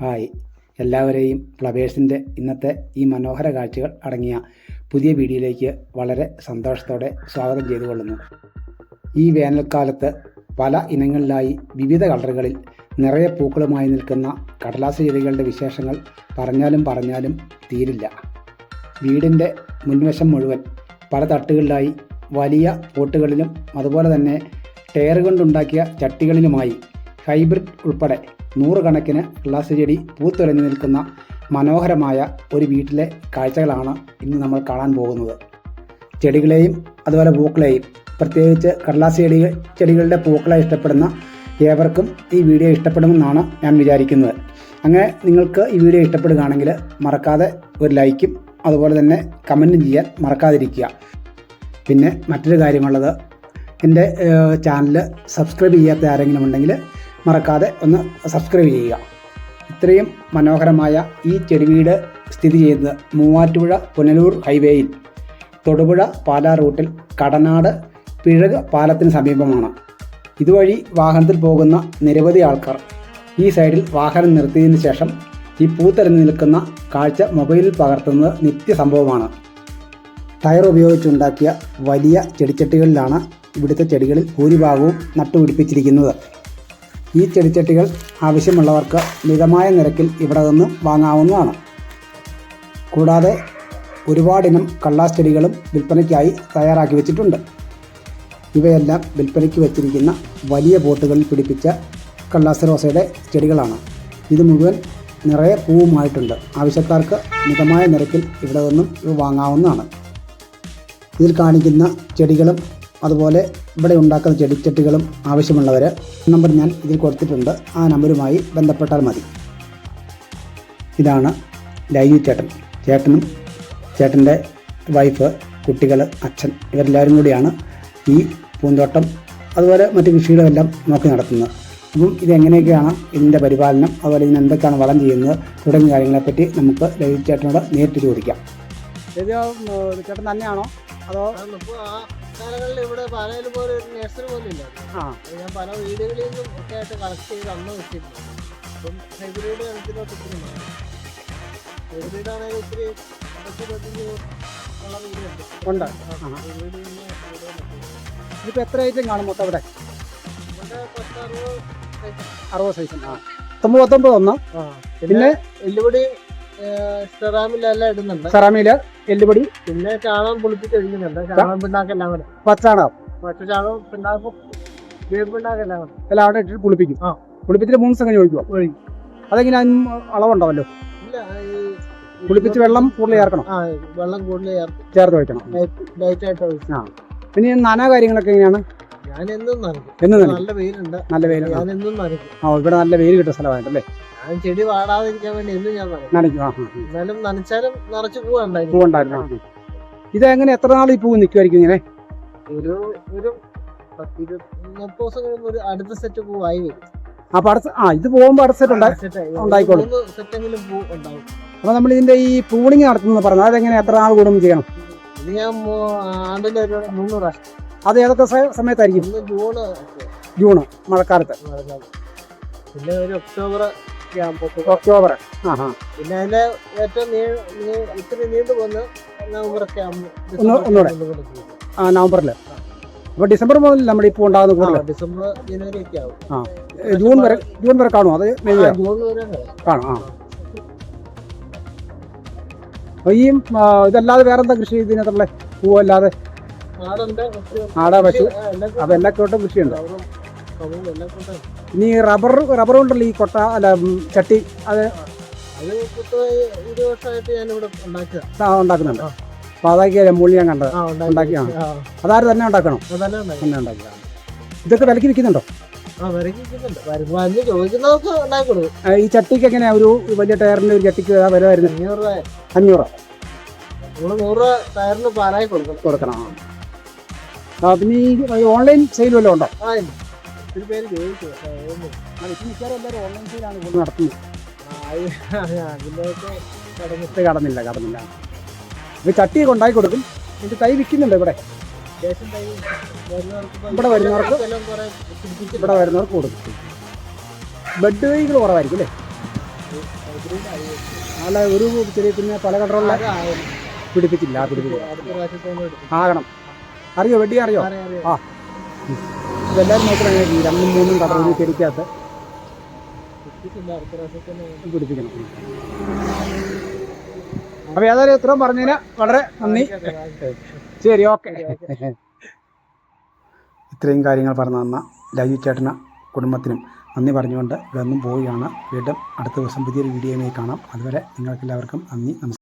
Hi. എല്ലാവരെയും ഫ്ലവേഴ്സിന്റെ ഇന്നത്തെ ഈ മനോഹര കാഴ്ചകൾ അടങ്ങിയ പുതിയ വീഡിയോയിലേക്ക് വളരെ സന്തോഷത്തോടെ സ്വാഗതം ചെയ്തുകൊള്ളുന്നു. ഈ വേനൽക്കാലത്ത് പല ഇനങ്ങളിലായി വിവിധ കളറുകളിൽ നിറയെ പൂക്കളുമായി നിൽക്കുന്ന കടലാസ് ചെടികളുടെ വിശേഷങ്ങൾ പറഞ്ഞാലും പറഞ്ഞാലും തീരില്ല. വീടിന്റെ മുൻവശം മുഴുവൻ പല തട്ടുകളിലായി വലിയ പോട്ടുകളിലും അതുപോലെ തന്നെ ടയർ കൊണ്ടുണ്ടാക്കിയ ചട്ടികളിലുമായി ഹൈബ്രിഡ് ഉൾപ്പെടെ നൂറുകണക്കിന് ഗ്ലാസ് ചെടി പൂത്തുലഞ്ഞു നിൽക്കുന്ന മനോഹരമായ ഒരു വീട്ടിലെ കാഴ്ചകളാണ് ഇന്ന് നമ്മൾ കാണാൻ പോകുന്നത്. ചെടികളെയും അതുപോലെ പൂക്കളെയും പ്രത്യേകിച്ച് കടലാസ് ചെടികൾ ചെടികളുടെ പൂക്കളെ ഇഷ്ടപ്പെടുന്ന ഏവർക്കും ഈ വീഡിയോ ഇഷ്ടപ്പെടുമെന്നാണ് ഞാൻ വിചാരിക്കുന്നത്. അങ്ങനെ നിങ്ങൾക്ക് ഈ വീഡിയോ ഇഷ്ടപ്പെടുകയാണെങ്കിൽ മറക്കാതെ ഒരു ലൈക്കും അതുപോലെ തന്നെ കമന്റും ചെയ്യാൻ മറക്കാതിരിക്കുക. പിന്നെ മറ്റൊരു കാര്യമുള്ളത് എന്റെ ചാനൽ സബ്സ്ക്രൈബ് ചെയ്യാത്ത ആരെങ്കിലും ഉണ്ടെങ്കിൽ മറക്കാതെ ഒന്ന് സബ്സ്ക്രൈബ് ചെയ്യുക. ഇത്രയും മനോഹരമായ ഈ ചെടിവീട് സ്ഥിതി ചെയ്യുന്നത് മൂവാറ്റുപുഴ പുനലൂർ ഹൈവേയിൽ തൊടുപുഴ പാലാ റൂട്ടിൽ കടനാട് പിഴക് പാലത്തിന് സമീപമാണ്. ഇതുവഴി വാഹനത്തിൽ പോകുന്ന നിരവധി ആൾക്കാർ ഈ സൈഡിൽ വാഹനം നിർത്തിയതിന് ശേഷം ഈ പൂത്തെരഞ്ഞു നിൽക്കുന്ന കാഴ്ച മൊബൈലിൽ പകർത്തുന്നത് നിത്യസംഭവമാണ് ടയർ ഉപയോഗിച്ചുണ്ടാക്കിയ വലിയ ചെടിച്ചട്ടികളിലാണ് ഇവിടുത്തെ ചെടികളിൽ ഭൂരിഭാഗവും നട്ടുപിടിപ്പിച്ചിരിക്കുന്നത്. ഈ ചെടിച്ചട്ടികൾ ആവശ്യമുള്ളവർക്ക് മിതമായ നിരക്കിൽ ഇവിടെ നിന്ന് വാങ്ങാവുന്നതാണ്. കൂടാതെ ഒരുപാടിനം കള്ളാസ് ചെടികളും വിൽപ്പനയ്ക്കായി തയ്യാറാക്കി വെച്ചിട്ടുണ്ട്. ഇവയെല്ലാം വിൽപ്പനയ്ക്ക് വെച്ചിരിക്കുന്ന വലിയ ബോട്ടുകളിൽ പിടിപ്പിച്ച കള്ളാസ് റോസയുടെ ചെടികളാണ്. ഇത് മുഴുവൻ നിറയെ പൂവുമായിട്ടുണ്ട്. ആവശ്യക്കാർക്ക് മിതമായ നിരക്കിൽ ഇവിടെ നിന്നും ഇവ വാങ്ങാവുന്നതാണ്. ഇതിൽ കാണിക്കുന്ന ചെടികളും അതുപോലെ ഇവിടെ ഉണ്ടാക്കുന്ന ചെടിച്ചട്ടികളും ആവശ്യമുള്ളവർ നമ്പർ ഞാൻ ഇതിൽ കൊടുത്തിട്ടുണ്ട്. ആ നമ്പറുമായി ബന്ധപ്പെട്ടാൽ മതി. ഇതാണ് ലൈവ് ചേട്ടൻ. ചേട്ടനും ചേട്ടന്റെ വൈഫ് കുട്ടികൾ അച്ഛൻ ഇവരെല്ലാവരും കൂടിയാണ് ഈ പൂന്തോട്ടം അതുപോലെ മറ്റ് കൃഷികളെല്ലാം നോക്കി നടത്തുന്നത്. അപ്പം ഇതെങ്ങനെയൊക്കെയാണ് ഇതിന്റെ പരിപാലനം അതുപോലെ ഇതിന് എന്തൊക്കെയാണ് വളം ചെയ്യുന്നത് തുടങ്ങിയ കാര്യങ്ങളെപ്പറ്റി നമുക്ക് ലൈവ് ചേട്ടനോട് നേരിട്ട് ചോദിക്കാം. ചേട്ടൻ തന്നെയാണോ? അതോ കാലങ്ങളിൽ ഇവിടെ പാലയിൽ പോലെ ഒരു നഴ്സറി പോലും ഇല്ല. ആ. ഞാൻ പല വീടുകളിൽ നിന്നും ഒക്കെ ആയിട്ട് കളക്ട് ചെയ്ത് അന്ന് വെച്ചിട്ടുണ്ട് അപ്പം ഹൈബ്രിഡ് കണക്കിലോട്ട് ഒത്തിരി മാറി ഹൈബ്രിഡ് ആണെങ്കിൽ ഒത്തിരി പത്ത് പതിനഞ്ച് ഉള്ള വീടുണ്ട്. ഉണ്ട്. ഹൈബ്രിഡ് പിന്നെ. ഇതിപ്പോൾ എത്ര ഐറ്റം കാണും മൊത്തം ഇവിടെ? അറുപത്. സൈസ് ആ. പത്തൊമ്പത് ഒന്ന്. പിന്നെ എല്ലുപൊടി ഇൻസ്റ്റാഗ്രാമിലെല്ലാം ഇടുന്നുണ്ട്. എല്ലുപൊടി. പിന്നെ ചാണകം പൊളിപ്പിച്ച് ഒഴിക്കുന്നുണ്ട്. ചാണകം പിണ്ണാക്കെല്ലാം കൂടെ. പച്ചാണകം പച്ച ചാണകം പിണ്ണാക്കും വേപ്പ് പിണ്ണാക്കെല്ലാം കൂടെ. എല്ലാം അവിടെ ഇട്ടിട്ട് പുളിപ്പിക്കും. ആ. പുളിപ്പിച്ചിട്ട് മൂന്ന് ദിവസം കഴിഞ്ഞ് ഒഴിക്കുക ഒഴിക്കും. അതെങ്ങനെ അളവുണ്ടാവല്ലോ ഇല്ല ഈ പുളിപ്പിച്ച് വെള്ളം കൂടുതൽ ചേർക്കണം? ആ വെള്ളം കൂടുതൽ ചേർത്ത് ചേർത്ത് ഒഴിക്കണം. ലൈറ്റ് ആയിട്ട് ആ. പിന്നെ നാനാ നന കാര്യങ്ങളൊക്കെ എങ്ങനെയാണ്? ഞാൻ എന്നും നല്ല വെയിലുണ്ട്. നല്ല ഞാൻ എന്നും നനയ്ക്കും. ആ ഇവിടെ നല്ല വെയിൽ കിട്ടുന്ന സ്ഥലമായിട്ടല്ലേ ഞാൻ ചെടി വാടാതിരിക്കാൻ വേണ്ടി എന്നും ഞാൻ നനയ്ക്കും. ആ. എന്നാലും നനച്ചാലും നിറച്ച് പൂവുണ്ടായിരുന്നു. ഇത് എങ്ങനെ എത്ര നാൾ ഈ പൂ നിൽക്കുമായിരിക്കും ഇങ്ങനെ? ഒരു ഒരു പത്ത് ഇരുപത്തി മുപ്പത് ദിവസം കഴിയുമ്പോൾ ഒരു അടുത്ത സെറ്റ് പൂവായി വരും. അപ്പൊ അടുത്ത ആ ഇത് പോകുമ്പോൾ അടുത്ത സെറ്റ് ഉണ്ടായി ഉണ്ടായിക്കോളും. സെറ്റെങ്കിലും പൂ ഉണ്ടാവും. അപ്പൊ നമ്മൾ ഇതിന്റെ ഈ പൂണിങ് നടത്തുന്നത് പറഞ്ഞു അതെങ്ങനെ എത്ര നാൾ കൂടുമ്പോൾ ചെയ്യണം? ഞാൻ ഒരു മൂന്ന് പ്രാവശ്യം. അത് ഏതൊക്കെ സമയത്തായിരിക്കും? ഒന്ന് ജൂണ്. ജൂൺ മഴക്കാലത്ത്. പിന്നെ ഒരു ഒക്ടോബർ ഒക്ടോബർ ആ ഹാ പിന്നെ അതിന്റെ ഏറ്റവും ഇത്തിരി നീണ്ടു പോകുന്ന നവംബർ ഒക്കെ ഒന്ന്- ഒന്നുകൂടെ. ആ നവംബറിൽ അപ്പൊ ഡിസംബർ മുതൽ നമ്മുടെ ഇപ്പൊ പൂ ഉണ്ടാകുന്ന കൂടുതൽ ഡിസംബർ ജനുവരി ഒക്കെ ആവും. ആ. ജൂൺ വരെ ജൂൺ വരെ കാണും അത് മെയ് ജൂൺ വരെ. കാണും. ആ. ഈ ഇതല്ലാതെ വേറെന്താ കൃഷി ഇതിനകത്തുള്ള പൂവല്ലാതെ ആട പശു അപ്പൊ എല്ലാ കൂട്ടം കൃഷിയുണ്ട്. ഇനി റബ്ബർ റബ്ബർ കൊണ്ടല്ലോ ഈ കൊട്ട അല്ല ചട്ടി അത് ഉണ്ടാക്കുന്നുണ്ട്. അപ്പൊ അതൊക്കെ മൂളി ഞാൻ കണ്ടത് ആ ഉണ്ടാക്കി, ഉണ്ടാക്കി ആ. അതാര് തന്നെ ഉണ്ടാക്കണം? തന്നെ ഉണ്ടാക്കിയതാണ്. ഇതൊക്കെ വിലക്ക് വിൽക്കുന്നുണ്ടോ? ഈ ചട്ടിക്ക് എങ്ങനെയാ? ഒരു വലിയ ടയറിന്റെ ഒരു ചട്ടിക്ക് വില വരുന്നത്? അഞ്ഞൂറ് അഞ്ഞൂറ് നൂറ് ടയറിന് പാലായി കൊടുക്കണം. കൊടുക്കണം. ആ. പിന്നെ ഈ ഓൺലൈൻ സെയിൽ വല്ലതും ഉണ്ടോ? ഒരു പേര് ചോദിച്ചു അതൊന്നും എല്ലാവരും ഓൺലൈൻ സെയിലാണ് ഇപ്പോൾ നടത്തുന്നത്. ആ, അത് അതിലേക്ക് കടന്നു ഇത് കടന്നില്ല കടന്നില്ല. ഇത് ചട്ടിയൊക്കെ ഉണ്ടാക്കി കൊടുക്കും. ഇത് തൈ വിൽക്കുന്നുണ്ട് ഇവിടെ. ഇവിടെ വരുന്നവർക്ക് ഇവിടെ വരുന്നവർക്ക് കൊടുക്കും. ബെഡ് തൈകൾ കുറവായിരിക്കും അല്ലേ? അല്ല ഒരു ചെറിയ പിന്നെ പല കടറുള്ള പിടിപ്പിച്ചില്ല പിടിപ്പിച്ചില്ല ആകണം. അറിയോ? വെട്ടി അറിയോ. ആ. ഇതെല്ലാവരും നോക്കണം രണ്ടും മൂന്നും കടന്നു പ്രാവശ്യത്തോടെ പിടിപ്പിക്കണം. അപ്പോൾ ഏതായാലും ഇത്രയും പറഞ്ഞതിന് വളരെ നന്ദി. ശരി ഓക്കെ. ഇത്രയും കാര്യങ്ങൾ പറഞ്ഞു തന്ന ലൈവ് ചേട്ടന കുടുംബത്തിനും നന്ദി പറഞ്ഞുകൊണ്ട് ഇവിടെ നിന്നും പോവുകയാണ്. വീണ്ടും അടുത്ത ദിവസം പുതിയൊരു വീഡിയോയുമായി കാണാം. അതുവരെ നിങ്ങൾക്കെല്ലാവർക്കും നന്ദി നമസ്കാരം